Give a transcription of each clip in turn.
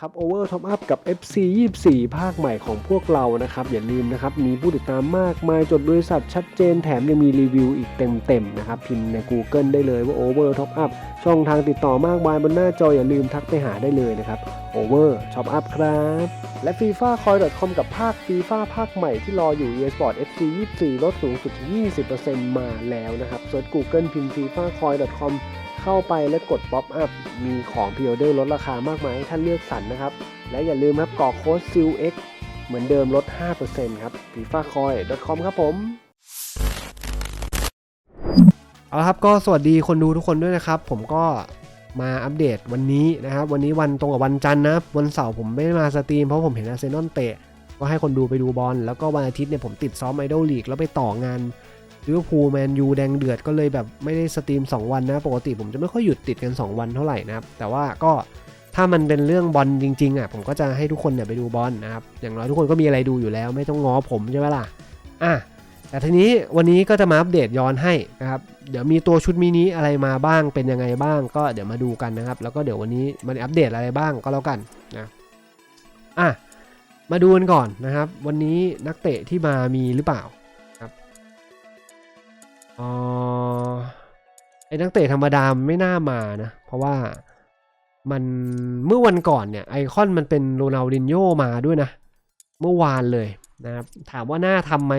ครับ Over Top Up กับ FC 24 ภาคใหม่ของพวกเรานะครับ อย่าลืมนะครับ มีผู้ติดตามมากมายจดบริษัทชัดเจนแถมยังมีรีวิวอีกเต็มๆนะครับ พิมพ์ใน Google ได้เลยว่า Over Top Up ช่องทางติดต่อมากมายบนหน้าจออย่าลืมทักไปหาได้เลยนะครับ Over Top Up ครับ และ FIFA Coin.com กับภาค FIFA ภาคใหม่ที่รออยู่ eSport FC 24 ลดสูงสุด 20%มาแล้วนะครับเซิร์ช Google พิมพ์ FIFA Coin.com เข้าไปและกด Pop Up มีของพิออเดอร์ลดราคามากมายให้ท่านเลือกสรรนะครับ และอย่าลืมครับกรอกโค้ด SILX เหมือนเดิมลด 5%ครับ f i f a c o i c o m ครับผม เอาละครับก็สวัสดีคนดูทุกคนด้วยนะครับ ผมก็มาอัปเดตวันนี้นะครับ วันนี้วันตรงกับวันจันทร์นะวันเสาร์ผมไม่ได้มาสตรีมเพราะผมเห็นอาร์เซนอลเตะ ก็ให้คนดูไปดูบอลแล้วก็วันอาทิตย์เนี่ยผมติดซ้อมไอดอลลีกแล้วไปต่องาน ลิเวอร์พูลแมนยูแดงเดือดก็เลยแบบไม่ได้สตรีม 2 วันนะ ปกติผมจะไม่ค่อยหยุดติดกัน 2 วันเท่าไหร่นะครับ แต่ว่าก็ถ้ามันเป็นเรื่องบอลจริงๆอะผมก็จะให้ทุกคนเนี่ยไปดูบอลนะครับ อย่างน้อยทุกคนก็มีอะไรดูอยู่แล้ว ไม่ต้องง้อผมใช่ไหมล่ะอะแต่ทีนี้วันนี้ก็จะมาอัปเดตย้อนให้นะครับ เดี๋ยวมีตัวชุดมินิอะไรมาบ้างเป็นยังไงบ้าง ก็เดี๋ยวมาดูกันนะครับ แล้วก็เดี๋ยววันนี้มันอัปเดตอะไรบ้างก็แล้วกันนะอะมาดูกันก่อนนะครับ วันนี้นักเตะที่มามีหรือเปล่า อ๋อไอ้นักเตะธรรมดาไม่น่ามานะ เพราะว่ามันเมื่อวันก่อนเนี่ยไอคอนมันเป็นโรนัลดินโยมาด้วยนะ เมื่อวานเลยนะครับ ถามว่าน่าทำไหม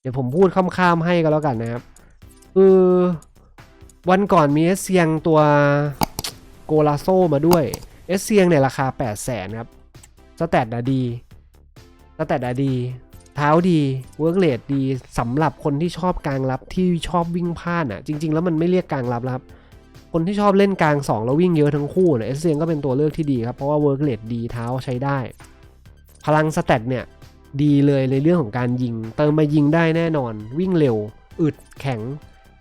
เดี๋ยวผมพูดข้ามๆให้ก็แล้วกันนะครับ คือวันก่อนมีเอสเซียงตัวโกลาโซมาด้วยเอสเซียงเนี่ยราคา 8 0 0แสนครับ สแตทอะดี สแตทอะดี เท้าดีเวิร์กเลดดีสำหรับคนที่ชอบกลางรับที่ชอบวิ่งพลาดอะจริง ๆ แล้วมันไม่เรียกกลางรับครับ คนที่ชอบเล่นกลาง 2 แล้ววิ่งเยอะทั้งคู่เนี่ยเอสเซียงก็เป็นตัวเลือกที่ดีครับเพราะว่าเวิร์กเลดดีเท้าใช้ได้ พลังสแตทเนี่ยดีเลยในเรื่องของการยิง เติมมายิงได้แน่นอน วิ่งเร็ว อึดแข็ง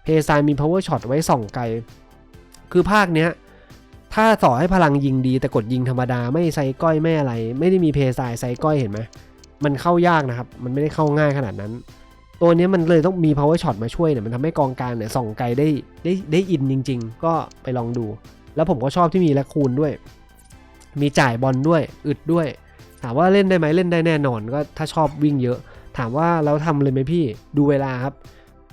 เพซายมี power shot ไว้ส่องไกล คือภาคเนี้ยถ้าต่อให้พลังยิงดีแต่กดยิงธรรมดาไม่ไซก้อยไม่อะไร ไม่ได้มีเพซายไซก้อยเห็นไหม มันเข้ายากนะครับ มันไม่ได้เข้าง่ายขนาดนั้น ตัวนี้มันเลยต้องมี power shot มาช่วยเนี่ยมันทำให้กองกลางเนี่ยส่องไกลได้ได้ได้อินจริง ๆ ก็ไปลองดู แล้วผมก็ชอบที่มีแลคคูนด้วย มีจ่ายบอลด้วยอึดด้วย ถามว่าเล่นได้ไหมเล่นได้แน่นอนก็ถ้าชอบวิ่งเยอะ ถามว่าเราทำเลยไหมพี่ดูเวลาครับ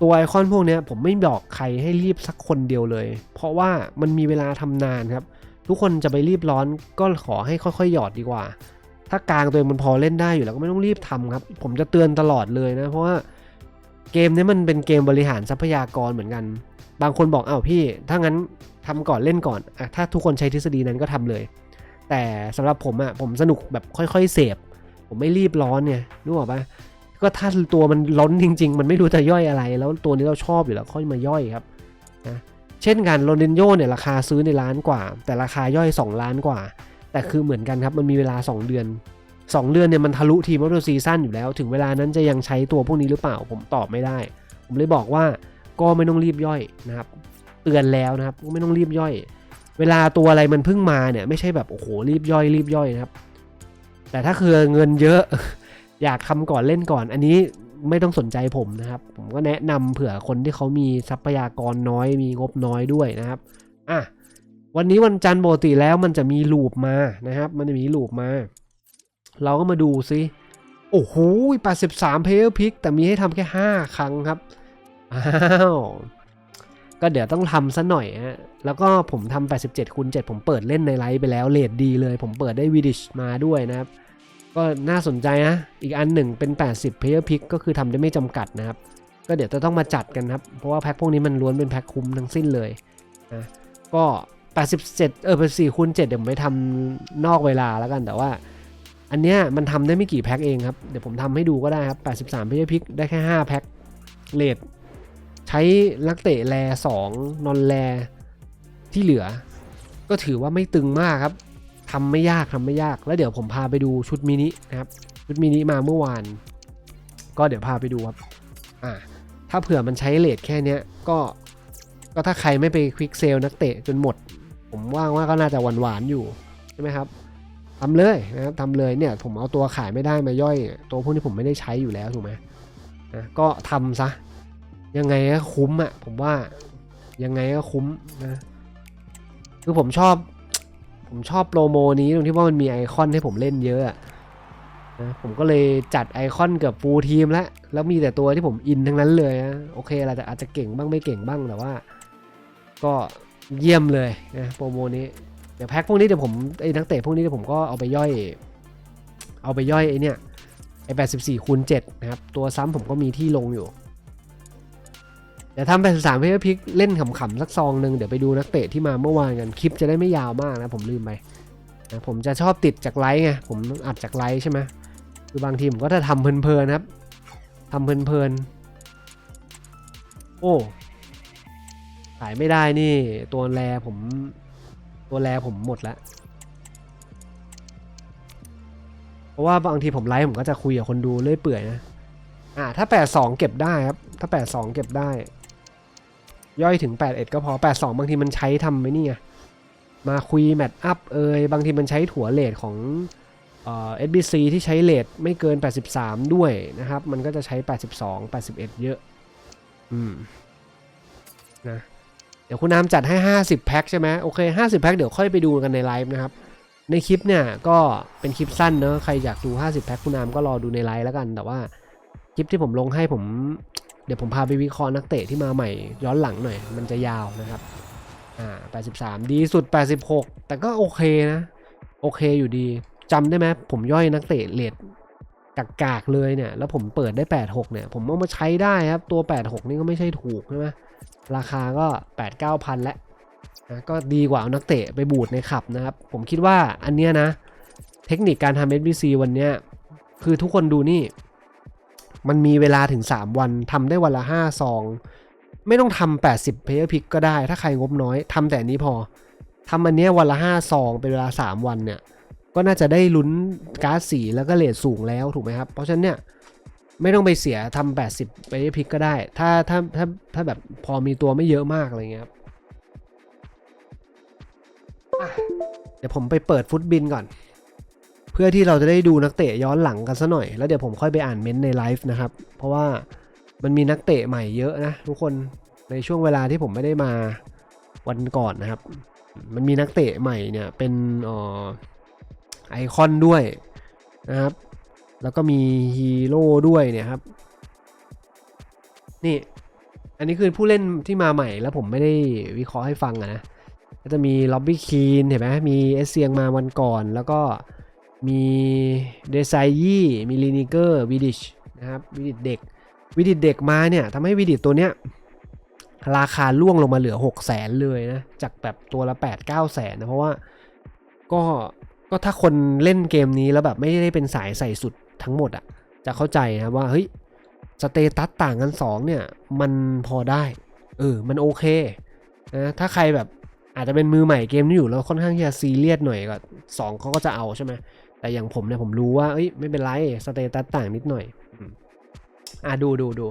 ตัวไอคอนพวกนี้ผมไม่บอกใครให้รีบสักคนเดียวเลย เพราะว่ามันมีเวลาทำนานครับ ทุกคนจะไปรีบร้อนก็ขอให้ค่อยๆ หยอดดีกว่า ถ้ากลางตัวเองมันพอเล่นได้อยู่แล้วก็ไม่ต้องรีบทำครับ ผมจะเตือนตลอดเลยนะ เพราะว่าเกมนี้มันเป็นเกมบริหารทรัพยากรเหมือนกัน บางคนบอกอ้าวพี่ ถ้างั้นทำก่อนเล่นก่อนอะถ้าทุกคนใช้ทฤษฎีนั้นก็ทำเลย แต่สำหรับผมอะผมสนุกแบบค่อยๆเสพ ผมไม่รีบร้อนเนี่ยรู้ป่ะก็ถ้าตัวมันล้นจริง ๆ มันไม่รู้จะย่อยอะไร แล้วตัวนี้เราชอบอยู่แล้วค่อยมาย่อยครับนะเช่นกันโรนัลโยเนี่ยราคาซื้อในล้านกว่า แต่ราคาย่อย 2 ล้านกว่า แต่คือเหมือนกันครับมันมีเวลา 2 เดือน 2 เดือนเนี่ยมันทะลุทีมวัตถุซีซั่นอยู่แล้ว ถึงเวลานั้นจะยังใช้ตัวพวกนี้หรือเปล่าผมตอบไม่ได้ ผมเลยบอกว่าก็ไม่ต้องรีบย่อยนะครับ เตือนแล้วนะครับก็ไม่ต้องรีบย่อย เวลาตัวอะไรมันเพิ่งมาเนี่ยไม่ใช่แบบโอ้โหรีบย่อยรีบย่อยนะครับ แต่ถ้าคือเงินเยอะ อยากทำก่อนเล่นก่อน อันนี้ไม่ต้องสนใจผมนะครับ ผมก็แนะนำเผื่อคนที่เขามีทรัพยากรน้อยมีงบน้อยด้วยนะครับ อะ วันนี้วันจันทร์ปกติแล้วมันจะมีลูปมานะครับ มันจะมีลูปมา เราก็มาดูซิโอ้โห83เพลย์พิกแต่มีให้ทำแค่ 5 ครั้งครับ อ้าว ก็เดี๋ยวต้องทำซะหน่อยฮะ แล้วก็ผมทำ87คูณ7ผมเปิดเล่นในไลฟ์ไปแล้วเลทดีเลย ผมเปิดได้วิดิชมาด้วยนะครับ ก็น่าสนใจนะ อีกอันหนึ่งเป็น 80 player pick ก็คือทำได้ไม่จำกัดนะครับ ก็เดี๋ยวจะต้องมาจัดกันครับ เพราะว่าแพ็คพวกนี้มันล้วนเป็นแพ็คคุ้มทั้งสิ้นเลยนะ ก็ 87 เออเป็น4คูณ7เดี๋ยวผมไปทำนอกเวลาแล้วกันแต่ว่า อันเนี้ยมันทำได้ไม่กี่แพ็คเองครับ เดี๋ยวผมทำให้ดูก็ได้ครับ 83 player pick ได้แค่ 5 แพ็คเลทใช้นักเตะแล2นอนแลที่เหลือ ก็ถือว่าไม่ตึงมากครับทำไม่ยากทำไม่ยาก แล้วเดี๋ยวผมพาไปดูชุดมินินะครับ ชุดมินิมาเมื่อวาน ก็เดี๋ยวพาไปดูครับอ่าถ้าเผื่อมันใช้เลทแค่เนี้ยก็ก็ถ้าใครไม่ไปควิกเซลนักเตะจนหมด ผมว่าว่าก็น่าจะหวานๆอยู่ใช่ไหมครับทำเลยนะครับทำเลยเนี่ยผมเอาตัวขายไม่ได้มาย่อย ตัวพวกนี้ผมไม่ได้ใช้อยู่แล้วถูกไหมนะก็ทำซะยังไงก็คุ้มอะ่ะผมว่ายังไงก็คุ้มนะคือผมชอบ ผมชอบโปรโมนี้ตรงที่ว่ามันมีไอคอนให้ผมเล่นเยอะอะนะผมก็เลยจัดไอคอนเกับฟูลทีมแล้ว แล้วมีแต่ตัวที่ผมอินทั้งนั้นเลยนะโอเคเราจะอาจจะเก่งบ้างไม่เก่งบ้างแต่ว่า ก็ เยี่ยมเลยนะโปรโมนี้ เดี๋ยวแพ็คพวกนี้เดี๋ยวผมไอ้นักเตะพวกนี้เดี๋ยวผมก็เอาไปย่อย เอาไปย่อยไอ้เนี่ยไอ้84คูณ7นะครับ ตัวซ้ำผมก็มีที่ลงอยู่ เดี๋ยวทำ83เพื่อพิกเล่นขำๆสักซองหนึ่งเดี๋ยวไปดูนักเตะที่มาเมื่อวานกันคลิปจะได้ไม่ยาวมากนะผมลืมไปนะผมจะชอบติดจากไลฟ์ไงผมอัดจากไลฟ์ใช่ไหมคือบางทีผมก็จะทำเพลินๆครับทำเพลินๆโอ้ ขายไม่ได้นี่ ตัวแรผม ตัวแรผมหมดแล้ว เพราะว่าบางทีผมไลฟ์ผมก็จะคุยกับคนดูเรื่อยเปื่อยนะ อ่า ถ้า 82 เก็บได้ครับ ถ้า 82 เก็บได้ ย่อยถึง 81 ก็พอ 82 บางทีมันใช้ทำไว้นี่ไงมาคุยแมทอัพเอยบางทีมันใช้ถั่วเลทของเอ่อ SBC ที่ใช้เลทไม่เกิน 83 ด้วยนะครับ มันก็จะใช้ 82 81 เยอะ อืม นะ ดี๋ยวคุณน้ำจัดให้ 50 แพ็คใช่ไหมโอเค 50 แพ็คเดี๋ยวค่อยไปดูกันในไลฟ์นะครับ ในคลิปเนี่ยก็เป็นคลิปสั้นเนอะใครอยากดู 50 แพ็คคุณน้ำก็รอดูในไลฟ์แล้วกัน แต่ว่าคลิปที่ผมลงให้ผม เดี๋ยวผมพาไปวิเคราะห์นักเตะที่มาใหม่ย้อนหลังหน่อย มันจะยาวนะครับ อ่า 83 ดีสุด 86 แต่ก็โอเคนะ โอเคอยู่ดีจำได้ไหมผมย่อยนักเตะเลด กากๆเลยเนี่ยแล้วผมเปิดได้ 86 เนี่ย ผมเอามาใช้ได้ครับ ตัว 86 นี่ก็ไม่ใช่ถูกใช่ไหมราคาก็ 8 9พันแล้วนะก็ดีกว่าเอานักเตะไปบูดในขับนะครับ ผมคิดว่าอันเนี้ยนะ เทคนิคการทำ SBC วันเนี้ยคือทุกคนดูนี่ มันมีเวลาถึง 3 วันทำได้วันละ 5 ซอง ไม่ต้องทำ80 player pick ก็ได้ ถ้าใครงบน้อยทำแต่นนี้พอทำอันเนี้ยวันละ 5 ซองเป็นเวลา 3 วันเนี่ย ก็น่าจะได้ลุ้นการ์ดสีแล้วก็เลทสูงแล้วถูกไหมครับ เพราะฉะนั้นเนี่ยไม่ต้องไปเสียทำ80ไปพิกก็ได้ ถ้าถ้าถ้าถ้าแบบพอมีตัวไม่เยอะมากอะไรเงี้ยครับเดี๋ยวผมไปเปิดฟุตบินก่อน เพื่อที่เราจะได้ดูนักเตะย้อนหลังกันซะหน่อย แล้วเดี๋ยวผมค่อยไปอ่านเม้นต์ในไลฟ์นะครับ เพราะว่ามันมีนักเตะใหม่เยอะนะทุกคนในช่วงเวลาที่ผมไม่ได้มาวันก่อนนะครับ มันมีนักเตะใหม่เนี่ยเป็นอ่อ ไอคอนด้วยนะครับ แล้วก็มีฮีโร่ด้วยเนี่ยครับ นี่ อันนี้คือผู้เล่นที่มาใหม่แล้วผมไม่ได้วิเคราะห์ให้ฟังอะนะ ก็จะมีล็อบบี้คีนเห็นไหมมีเอสเซียงมาวันก่อน แล้วก็มีเดซายยี่มีลีนิเกอร์วิดิชนะครับวิดิชเด็กวิดิชเด็กมาเนี่ยทำให้วิดิชตัวเนี้ยราคาล่วงลงมาเหลือ 6 0แสนเลยนะ จากแบบตัวละ 8 9 แสนนะ เพราะว่าก็ ก็ถ้าคนเล่นเกมนี้แล้วแบบไม่ได้เป็นสายใส่สุดทั้งหมดอะจะเข้าใจนะว่าเฮ้ยสเตตัสต่างกัน2เนี่ยมันพอได้เออมันโอเคนะถ้าใครแบบอาจจะเป็นมือใหม่เกมนี้อยู่แล้วค่อนข้างที่จะซีเรียสหน่อยก็สองเขาก็จะเอาใช่ไหมแต่อย่างผมเนี่ยผมรู้ว่าเอ้ยไม่เป็นไรสเตตัสต่างนิดหน่อยอะดูดูดู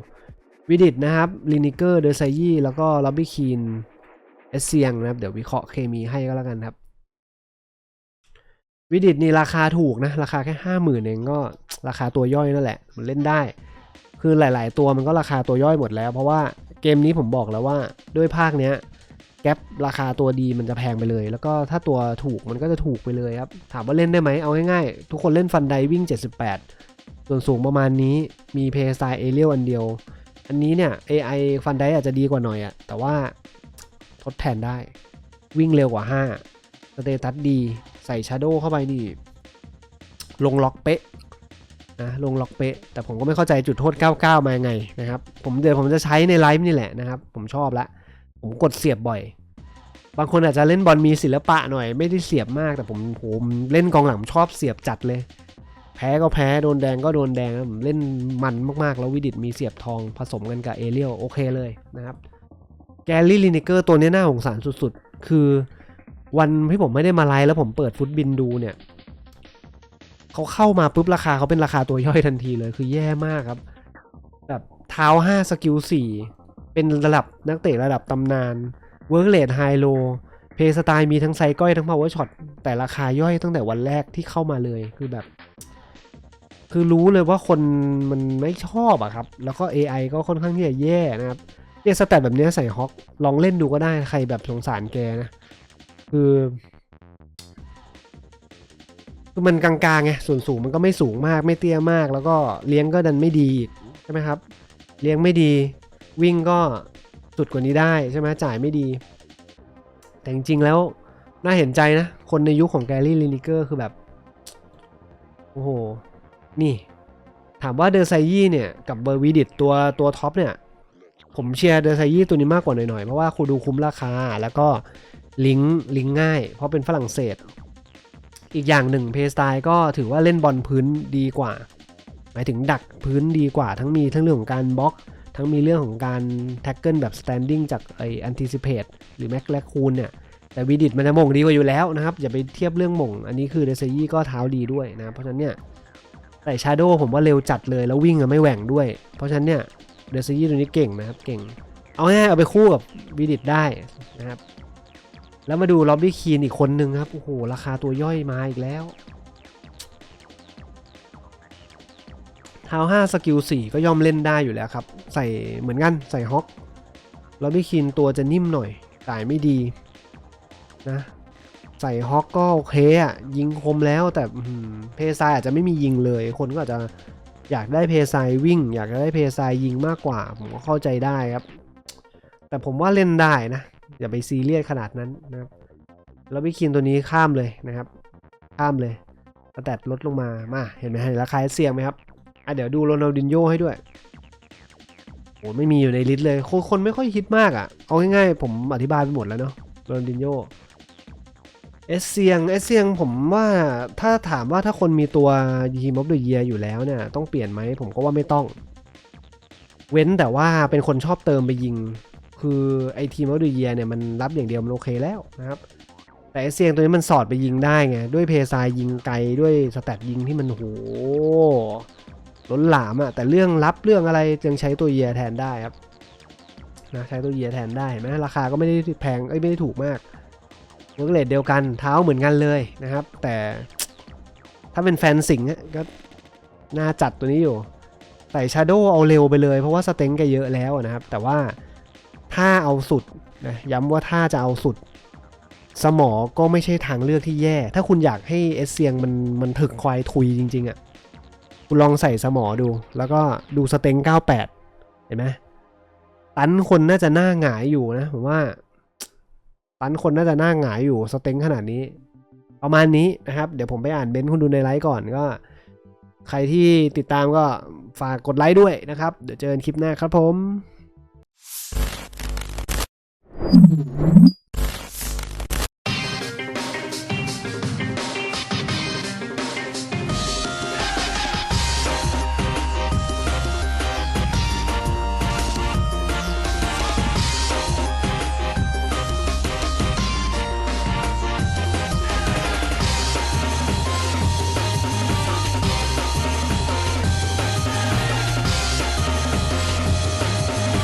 วิดิตนะครับลินิเกอร์เดอร์ไซยี่แล้วก็ล็อบบี้คีนเอสเซียงนะครับ เดี๋ยววิเคราะห์เคมีให้ก็แล้วกันครับ วิดิตนี่ราคาถูกนะ ราคาแค่ห้าหมื่นเองก็ราคาตัวย่อยนั่นแหละ มันเล่นได้ คือหลาย ๆ ตัวมันก็ราคาตัวย่อยหมดแล้ว เพราะว่าเกมนี้ผมบอกแล้วว่าด้วยภาคเนี้ยแก๊ปราคาตัวดีมันจะแพงไปเลย แล้วก็ถ้าตัวถูกมันก็จะถูกไปเลยครับ ถามว่าเล่นได้ไหมเอาง่ายๆ ทุกคนเล่นฟันไดวิ่ง 78 ส่วนสูงประมาณนี้มีเพย์สไตล์เอเรียลอันเดียว อันนี้เนี่ย AI ฟันไดอาจจะดีกว่าหน่อยอะแต่ว่าทดแทนได้ วิ่งเร็วกว่า 5 สเตตัสดี ใส่ชาร์โดเข้าไปนี่ ลงล็อกเป๊ะนะลงล็อกเป๊ะ แต่ผมก็ไม่เข้าใจจุดโทษ 99 มายังไงนะครับ ผมเดี๋ยวผมจะใช้ในไลฟ์นี่แหละนะครับ ผมชอบละ ผมกดเสียบบ่อย บางคนอาจจะเล่นบอลมีศิลปะหน่อย ไม่ได้เสียบมากแต่ผมผมเล่นกองหลังชอบเสียบจัดเลย แพ้ก็แพ้โดนแดงก็โดนแดงนะผมเล่นมันมากๆ แล้ววิดิตมีเสียบทองผสมกันกับเอเรียลโอเคเลยนะครับ แกลลี่ลินิเกอร์ตัวนี้น่าสงสารสุดๆ คือ วันที่ผมไม่ได้มาไลฟ์แล้วผมเปิดฟุตบินดูเนี่ยเขาเข้ามาปุ๊บราคาเขาเป็นราคาตัวย่อยทันทีเลยคือแย่มากครับ แบบเท้า5สกิล4เป็นระดับนักเตะระดับตำนานเวิร์กเลดไฮโลเพย์สไตล์มีทั้งไซก้อยทั้งพาวเวอร์ช็อตแต่ราคาย่อยตั้งแต่วันแรกที่เข้ามาเลยคือแบบ คือรู้เลยว่าคนมันไม่ชอบอะครับ แล้วก็ AI ก็ค่อนข้างที่จะแย่นะครับเนี่ยสแตทแบบนี้ใส่ฮอกลองเล่นดูก็ได้ใครแบบสงสารแกนะ คือ คือมันกลางๆไงส่วนสูงมันก็ไม่สูงมากไม่เตี้ยมาก แล้วก็เลี้ยงก็ดันไม่ดีใช่ไหมครับ เลี้ยงไม่ดีวิ่งก็สุดกว่านี้ได้ใช่ไหมจ่ายไม่ดี แต่จริงๆแล้วน่าเห็นใจนะ คนในยุคของแกรี่ลินิเกอร์คือแบบ โอ้โห นี่ ถามว่าเดอร์ไซยี่เนี่ย กับเบอร์วีดิตตัวตัวท็อปเนี่ย ผมเชียร์เดอร์ไซยี่ตัวนี้มากกว่าหน่อยๆ เพราะว่าคูดูคุ้มราคา แล้วก็ ลิงก์ลิงก์ง่าย เพราะเป็นฝรั่งเศส อีกอย่างหนึ่งเพย์สไตล์ก็ถือว่าเล่นบอลพื้นดีกว่า หมายถึงดักพื้นดีกว่า ทั้งมีทั้งเรื่องของการบล็อก ทั้งมีเรื่องของการแท็กเกิลแบบสแตนดิ้งจากไอแอนติซิเพตหรือแม็กแลคูนเนี่ยแต่วีดิตมันจะมงดีกว่าอยู่แล้วนะครับ อย่าไปเทียบเรื่องมงอันนี้คือเดซยี่ก็เท้าดีด้วยนะ เพราะฉะนั้นเนี่ยแต่ชาโดผมว่าเร็วจัดเลยแล้ววิ่งอะไม่แหว่งด้วย เพราะฉะนั้นเนี่ยเดซยี่ตัวนี้เก่งนะครับเก่ง เอาง่ายเอาไปคู่กับวีดิตได้นะครับ แล้วมาดูล็อบบี้คีนอีกคนนึงครับ โอ้โห ราคาตัวย่อยมาอีกแล้วเท้า5สกิล4ก็ย่อมเล่นได้อยู่แล้วครับ ใส่เหมือนกัน ใส่ฮอกล็อบบี้คีนตัวจะนิ่มหน่อยจ่ายไม่ดีนะใส่ฮอกก็โอเคอะยิงคมแล้วแต่เพซายอาจจะไม่มียิงเลย คนก็อาจจะอยากได้เพซายวิ่ง อยากได้เพซายยิงมากกว่า ผมก็เข้าใจได้ครับ แต่ผมว่าเล่นได้นะ อย่าไปซีเรียสขนาดนั้นนะครับแล้ววิคินตัวนี้ข้ามเลยนะครับ ข้ามเลยแตทลดลงมามาเห็นไหมราคาเสี่ยงไหมครับอะเดี๋ยวดูโรนัลดินโญ่ให้ด้วยโอ้ไม่มีอยู่ในลิสต์เลยคนคนไม่ค่อยคิดมากอะ่ะ เอาง่ายๆผมอธิบายไปหมดแล้วเนาะโรนัลดินโญ่เอสเซียงเอสเซียงผมว่าถ้าถามว่าถ้าคนมีตัวยีมอฟเดอะเยียอยู่แล้วเนี่ยต้องเปลี่ยนไหมผมก็ว่าไม่ต้อง เว้นแต่ว่าเป็นคนชอบเติมไปยิง คือไอทีมออเดอะเยียเนี่ยมันรับอย่างเดียวมันโอเคแล้วนะครับแต่เซียงตัวนี้มันสอดไปยิงได้ไง ด้วยเพซายยิงไกลด้วยสแตทยิงที่มันโหล้นหลามอะแต่เรื่องรับเรื่องอะไรยังใช้ตัวเยียแทนได้ครับนะใช้ตัวเยียแทนได้เห็นไหมราคาก็ไม่ได้แพงเอ้ยไม่ได้ถูกมากเวิร์กเลทเดียวกันเท้าเหมือนกันเลยนะครับ แต่ถ้าเป็นแฟนสิงห์ก็น่าจัดตัวนี้อยู่ใส่ชาโดเอาเร็วไปเลยเพราะว่าสเต็งแกเยอะแล้วนะครับ แต่ว่า ถ้าเอาสุดนะย้ำว่าถ้าจะเอาสุด สมอก็ไม่ใช่ทางเลือกที่แย่ ถ้าคุณอยากให้เอสเซียงมันมันถึกควายทุยจริง ๆอะ่ะคุณลองใส่สมอดู แล้วก็ดูสเต็ง 98 เห็นไหมตันคนน่าจะหน้าหงายอยู่นะผมว่า ตันคนน่าจะหน้าหงายอยู่สเต็งขนาดนี้ ประมาณนี้นะครับ เดี๋ยวผมไปอ่านเบนซ์คุณดูในไลฟ์ก่อนก็ ใครที่ติดตามก็ฝากกดไลค์ด้วยนะครับ เดี๋ยวเจอกันคลิปหน้าครับผม Mm-hmm.